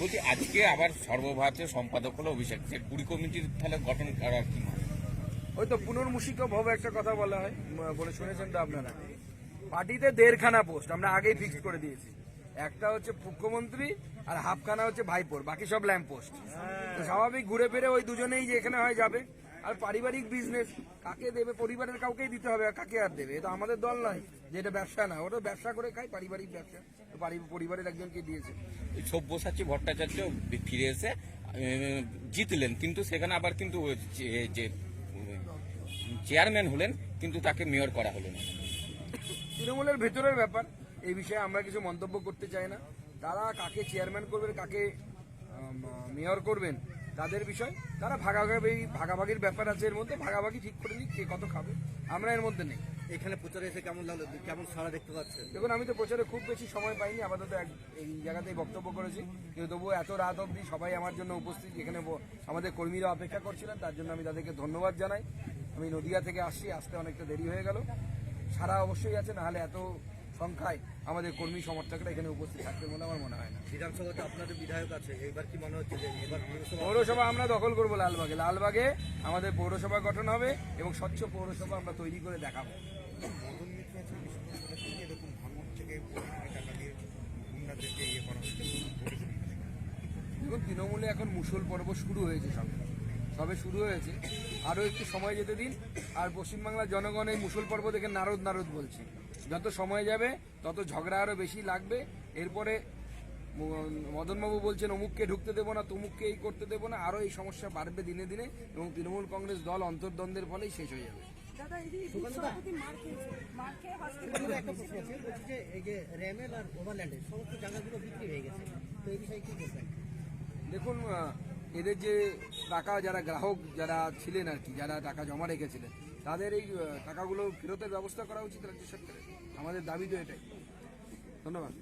বলছি আজকে আবার সর্বভারতীয় সম্পাদক হলো অভিষেক। যে কুড়ি কমিটির তাহলে গঠন করার কি মানে ওই তো পুনর্মুষিক ভব একটা কথা বলা হয়। বলে শুনেছেন তো আপনারা? পার্টিতে দেড়খানা পোস্ট আমরা আগেই ফিক্স করে দিয়েছি। একটা হচ্ছে মুখ্যমন্ত্রী আর হাফখানা হচ্ছে ভাইপোর বাকি সব ল্যাম্প পোস্ট তো স্বাভাবিক ঘুরে ফিরে ওই দুজনেই যে এখানে হয় যাবে। আর পারিবারিক বিজনেস কাকে দেবে পরিবারের কাউকেই দিতে হবে আর কাকে আর দেবে? এটা আমাদের দল নয় যে এটা ব্যবসা না ওটা ব্যবসা করে খাই পারিবারিক ব্যবসা। পরিবারের একজনকে দিয়েছে। সব্যসাচী ভট্টাচার্য ফিরে এসে জিতলেন কিন্তু সেখানে আবার কিন্তু যে- যে চেয়ারম্যান হলেন কিন্তু তাকে মেয়র করা হলো না। তৃণমূলের ভেতরের ব্যাপার এই বিষয়ে আমরা কিছু মন্তব্য করতে চাই না। তারা কাকে চেয়ারম্যান করবেন কাকে মেয়র করবেন তাদের বিষয়। তারা ভাগাভাগি ভাগাভাগির ব্যাপার আছে এর মধ্যে ভাগাভাগি ঠিক করে নিক কে কত খাবে। আমরা এর মধ্যে নেই। এখানে প্রচারে এসে কেমন লাগল? কেমন সারা দেখতে পাচ্ছেন? দেখুন আমি তো প্রচারে খুব বেশি সময় পাইনি আপাতত এক- এই জায়গাতেই বক্তব্য করেছি। কিন্তু তবুও এত রাত অবধি সবাই আমার জন্য উপস্থিত এখানে আমাদের কর্মীরা অপেক্ষা করছিলেন তার জন্য আমি তাদেরকে ধন্যবাদ জানাই। আমি নদিয়া থেকে আসছি আসতে অনেকটা দেরি হয়ে গেল। সারা অবশ্যই আছে নাহলে এত সংখ্যায় আমাদের কর্মী সমর্থকরা এখানে উপস্থিত থাকবে বলে আমার মনে হয় না। বিধানসভাতে আপনাদের বিধায়ক আছে এবার কি মনে হচ্ছে যে এবার পৌরসভা আমরা দখল করব লালবাগে। লালবাগে আমাদের পৌরসভা গঠন হবে এবং স্বচ্ছ পৌরসভা আমরা তৈরি করে দেখাবো। ইয়ে দেখুন তৃণমূলে এখন মুসল পর্ব শুরু হয়েছে সব। সবে শুরু হয়েছে। আরও একটু সময় যেতে দিন। আর পশ্চিমবাংলার জনগণ এই মুসল পর্ব দেখে নারদ নারদ বলছে। যত সময় যাবে তত ঝগড়া আরও বেশি লাগবে। এরপরে মদনবাবু বলছেন অমুককে ঢুকতে দেবো না তমুককে এই করতে দেবো না। আরও এই সমস্যা বাড়বে দিনে দিনে এবং তৃণমূল কংগ্রেস দল অন্তর্দ্বন্দ্বের ফলেই শেষ হয়ে যাবে। হয়ে দেখুন এদের যে টাকা যারা গ্রাহক যারা ছিলেন আর কি যারা টাকা জমা রেখেছিলেন তাদের এই টাকাগুলো ফেরতের ব্যবস্থা করা উচিত রাজ্য সরকারের। আমাদের দাবি তো এটাই। ধন্যবাদ।